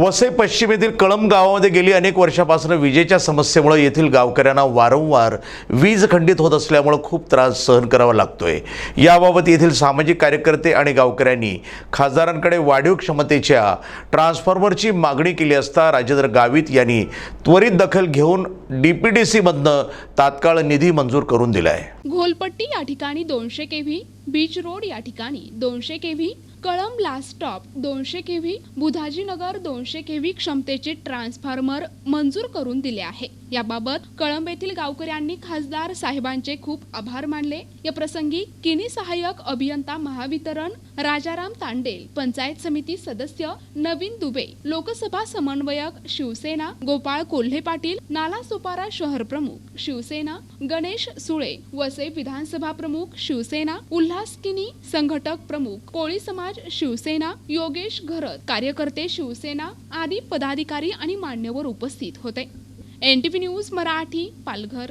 वसई पश्चिमेतील कळंब गावामध्ये गेली अनेक वर्षापासून विजेच्या समस्येमुळे येथील गावकऱ्यांना वारंवार वीज खंडित होत असल्यामुळं खूप त्रास सहन करावा लागतोय. याबाबत येथील सामाजिक कार्यकर्ते आणि गावकऱ्यांनी खासदारांकडे वाढीव क्षमतेच्या ट्रान्सफॉर्मरची मागणी केली असता राजेंद्र गावित यांनी त्वरित दखल घेऊन डी पी डी सीमधनं तात्काळ निधी मंजूर करून दिला आहे घोलपट्टी या ठिकाणी दोनशे केव्ही बीच रोड या ठिकाणी दोनशे केव्ही कळंब लास्ट स्टॉप दोनशे केव्ही बुधाजीनगर दोनशे केव्ही क्षमतेचे ट्रान्सफॉर्मर मंजूर करून दिले आहे. याबाबत कळंब येथील गावकऱ्यांनी खासदार साहेबांचे खूप आभार मानले. या प्रसंगी किनी सहाय्यक अभियंता महावितरण राजाराम तांडेल पंचायत समिती सदस्य नवीन दुबे लोकसभा समन्वयक शिवसेना गोपाळ कोल्हे पाटील नाला सोपारा शहर प्रमुख शिवसेना गणेश सुळे वसई विधानसभा प्रमुख शिवसेना उल्हास किनी संघटक प्रमुख कोळी समाज शिवसेना योगेश घरत कार्यकर्ते शिवसेना आदी पदाधिकारी आणि मान्यवर उपस्थित होते. NTV news Marathi Palghar.